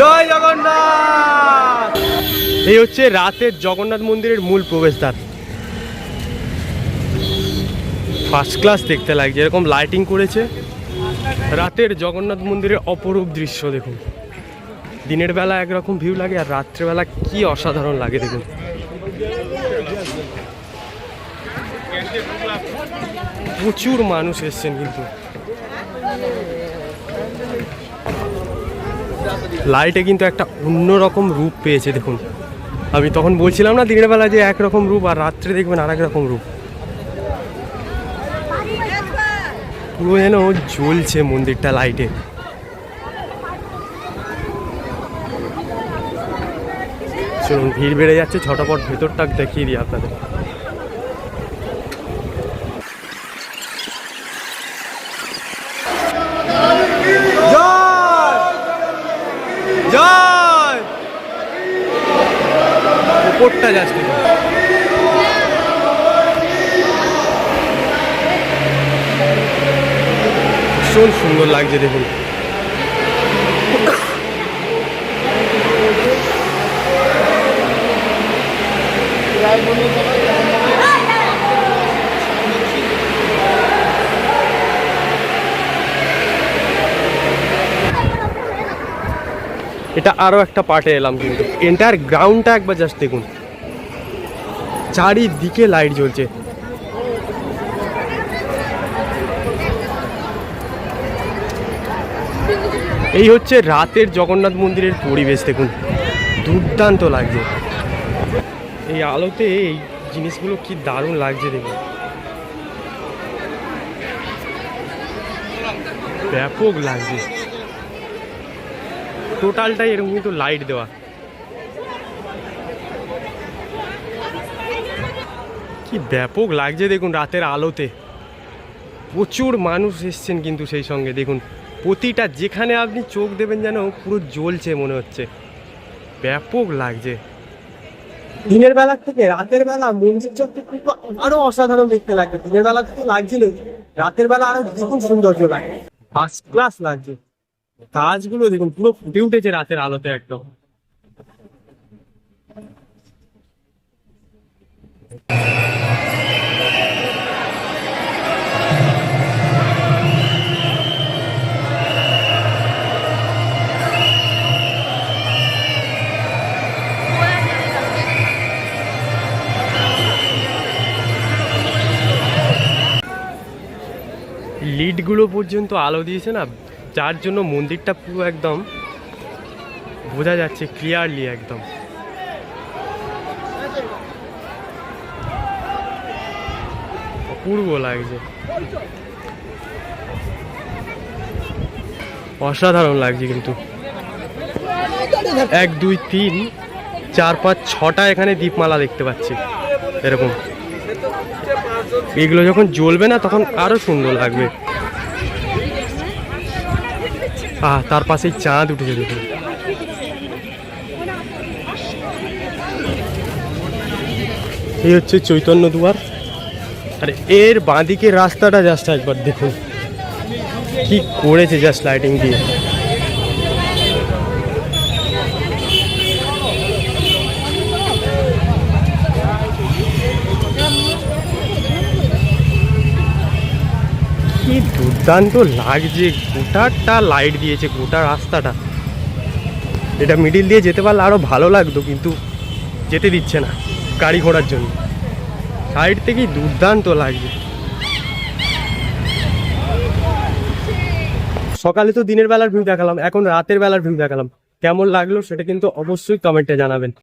জয় জগন্নাথ। এই হচ্ছে রাতের জগন্নাথ মন্দিরের মূল প্রবেশদ্বার। ফার্স্ট ক্লাস দেখতে লাগছে, এরকম লাইটিং করেছে। রাতের জগন্নাথ মন্দিরের অপরূপ দৃশ্য দেখুন। দিনের বেলা একরকম ভিউ লাগে আর রাত্রেবেলা কি অসাধারণ লাগে দেখুন। প্রচুর মানুষ এসছেন কিন্তু। লাইটে কিন্তু একটা অন্যরকম রূপ পেয়েছে, দেখুন। আমি তখন বলছিলাম না দিনের বেলা যে একরকম রূপ আর রাত্রে দেখবেন আর রকম রূপ। পুরো যেন জ্বলছে মন্দিরটা লাইটে। চলুন, ভিড় বেড়ে যাচ্ছে, ছটাপট ভেতরটা দেখিয়ে দিই আপনাদের জয় জয় উপরটা যাচ্ছে ভীষণ সুন্দর লাগছে দেখুন। এটা আরও একটা পার্টে এলাম কিন্তু। এন্টায়ার গ্রাউন্ডটা একবার জাস্ট দেখুন। চারিদিকে লাইট জ্বলছে। এই হচ্ছে রাতের জগন্নাথ মন্দিরের পরিবেশ, দেখুন। দুর্দান্ত লাগছে। এই আলোতে এই জিনিসগুলো কি দারুণ লাগছে, দেখুন। ব্যাপক লাগছে। টোটালটাই এরকম কিন্তু লাইট দেওয়া। কি ব্যাপক লাগছে দেখুন রাতের আলোতে। প্রচুর মানুষ এসছেন কিন্তু সেই সঙ্গে। দেখুন, প্রতিটা যেখানে আপনি চোখ দেবেন যেন পুরো জ্বলছে মনে হচ্ছে। ব্যাপক লাগছে। দিনের বেলা থেকে রাতের বেলা মন্দির চত্বর আরও অসাধারণ দেখতে লাগবে দিনের বেলা তো লাগছিল রাতের বেলা আরও দ্বিগুণ সৌন্দর্য লাগে ফার্স্ট ক্লাস লাগছে। কাজগুলো দেখুন পুরো ফুটে উঠেছে রাতের আলোতে একদম। লিডগুলো পর্যন্ত আলো দিয়েছে না? যার জন্য মন্দিরটা পুরো একদম বোঝা যাচ্ছে ক্লিয়ারলি একদম। অপূর্ব লাগছে। অসাধারণ লাগছে কিন্তু। এক, দুই, তিন, চার, পাঁচ, ছটা এখানে দীপমালা দেখতে পাচ্ছি। এরকম। এগুলো যখন জ্বলবে না তখন আরও সুন্দর লাগবে। আহ, তার পাশেই চাঁদ উঠেছে দেখুন এই হচ্ছে চৈতন্য দুয়ার। আর, এর বাঁদিকে রাস্তাটা জাস্ট একবার দেখুন। কি করেছে জাস্ট লাইটিং দিয়ে। কি দুর্দান্ত লাগছে গোটাটা লাইট দিয়েছে, গোটা রাস্তাটা। এটা মিডিল দিয়ে যেতে পারলে আরও ভালো লাগতো, কিন্তু যেতে দিচ্ছে না গাড়ি ঘোড়ার জন্য। সাইড থেকেই দুর্দান্ত লাগছে। সকালে তো দিনের বেলার ভিউ দেখালাম, এখন রাতের বেলার ভিউ দেখালাম। কেমন লাগল সেটা কিন্তু অবশ্যই কমেন্টে জানাবেন।